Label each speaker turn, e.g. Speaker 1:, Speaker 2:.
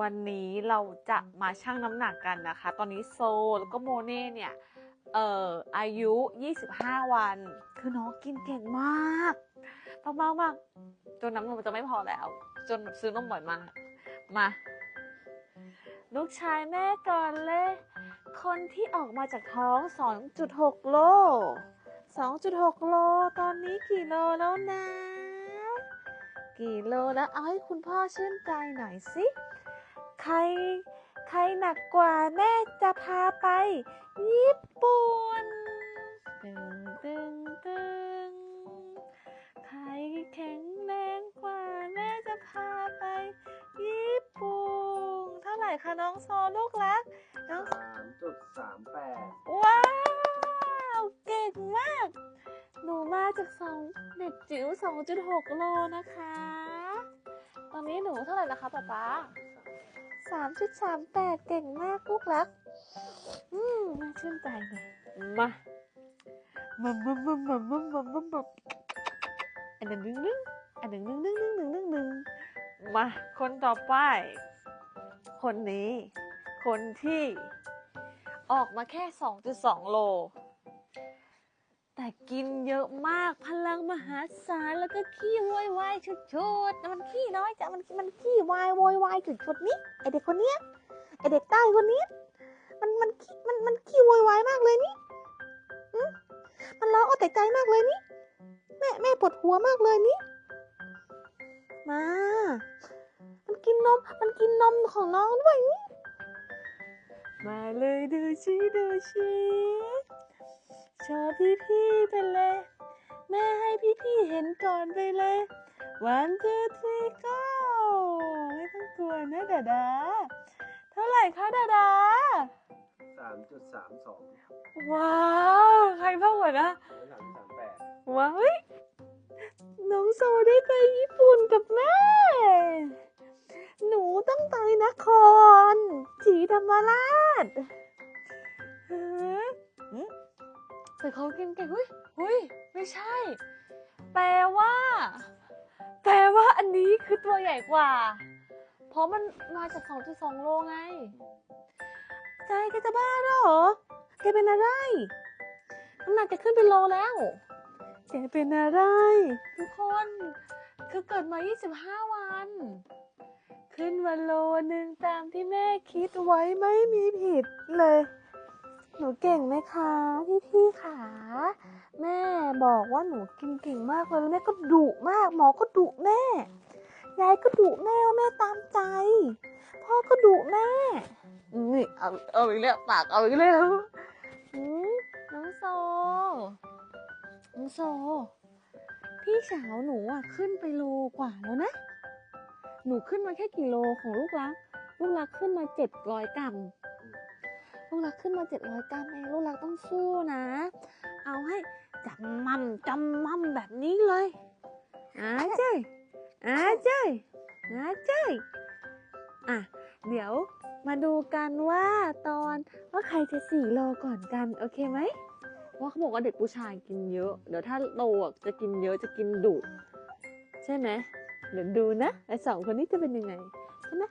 Speaker 1: วันนี้เราจะมาชั่งน้ำหนักกันนะคะ ตอนนี้โซแล้วก็โมเน่เนี่ยเอ่ออายุ 25 วัน คือน้องกินเก่งมากมากมากมากจนน้ำนมจะไม่พอแล้ว จนซื้อนมบ่อยมาก มา ลูกชายแม่ก่อนเลย คนที่ออกมาจากท้อง 2.6 โล 2.6 โล ตอนนี้กี่โลแล้วนะ กี่โลแล้วเอาให้คุณพ่อชื่นใจหน่อยสิ ใคร ใครหนักกว่าแม่จะพาไป ญี่ปุ่นตึงตึงตึงใครแข็งแรงกว่าแม่จะพาไป ญี่ปุ่น เท่าไหร่คะน้องโซลูกรักน้อง
Speaker 2: สามจุดสามแปด
Speaker 1: ว้าว เก่งมาก หนูมาจากสองเด็กจิ๋ว2.6โลนะคะ ตอนนี้หนูเท่าไหร่นะคะป๊าป๊า 3.38เก่งมากลูกรัก อืมน่าชื่นใจเลยมามามามามามามามามาอันหนึ่งหนึ่งหนึ่งอันหนึ่งหนึ่งหนึ่งหนึ่งหนึ่งหนึ่งหนึ่งมา คนต่อไป คนนี้ คนที่ ออกมาแค่ 2.2 โล แต่กินเยอะมากพลังมหาศาลแล้วก็ขี้โวยวายชุดๆมันขี้น้อยจ้ะมันมันขี้วายโวยวายชุดๆนี่ไอเด็กคนเนี้ยไอเด็กใต้คนนี้ มันมันขี้มันมันขี้โวยวายมากเลยนี่มันร้องเอาแต่ใจมากเลยนี่แม่แม่ปวดหัวมากเลยนี่มา มันกินนมมันกินนมของน้องด้วยนี่มาเลยดูชิดูชิ ชอบพี่พี่ๆไปเลย แม่ให้พี่พี่ๆเห็นก่อนไปเลย one two three go ไม่ต้องกลัวนะดาดา เท่าไหร่คะดาดา
Speaker 2: สามจุดสามสอง
Speaker 1: ว้าว ใครเพิ่มกว่านะ
Speaker 2: แล้วสามสามแปด
Speaker 1: ว้าวเฮ้ยน้องโซได้ไปญี่ปุ่นกับแม่ หนูต้องไปนครศรีธรรมราชเฮ้ยหึ แต่เขากินเก่งเฮ้ยเฮ้ยไม่ใช่ แปลว่า แปลว่าอันนี้คือตัวใหญ่กว่า เพราะมันมาจาก 2.2 โลไง ใจแกจะบ้าแล้วเหรอแกเป็นอะไรน้ำหนักจะขึ้นเป็นโลแล้วแกเป็นอะไร ทุกคนคือเกิดมา 25 วัน ขึ้นมาโลหนึ่งตามที่แม่คิดไว้ไม่มีผิดเลย หนูเก่งไหมคะพี่พี่ขาแม่บอกว่าหนูกินเก่งมากเลยแม่ก็ดุมาก หมอก็ดุแม่ยายก็ดุแม่ว่าแม่ตามใจ พ่อก็ดุแม่นี่เอาเอาอีกแล้วปากเอาอีกแล้วน้องโซน้องโซ พี่สาวหนูอะขึ้นไปโลกว่าแล้วนะ หนูขึ้นมาแค่กี่โลของลูกรัก ลูกรักขึ้นมาเจ็ดร้อยกรัม ลูกรักขึ้นมาเจ็ดร้อยกรัมเองลูกรักต้องสู้นะ เอาให้จำมั่มจำมั่มแบบนี้เลยอาเจ้ยอาเจ้ยอาเจ้ยอะเดี๋ยวมาดูกันว่าตอนว่าใครจะสี่โลก่อนกัน โอเคไหมว่าเขาบอกว่าเด็กผู้ชายกินเยอะ เดี๋ยวถ้าโตจะกินเยอะจะกินดุใช่ไหมเดี๋ยวดูนะไอสองคนนี้จะเป็นยังไงใช่ไหม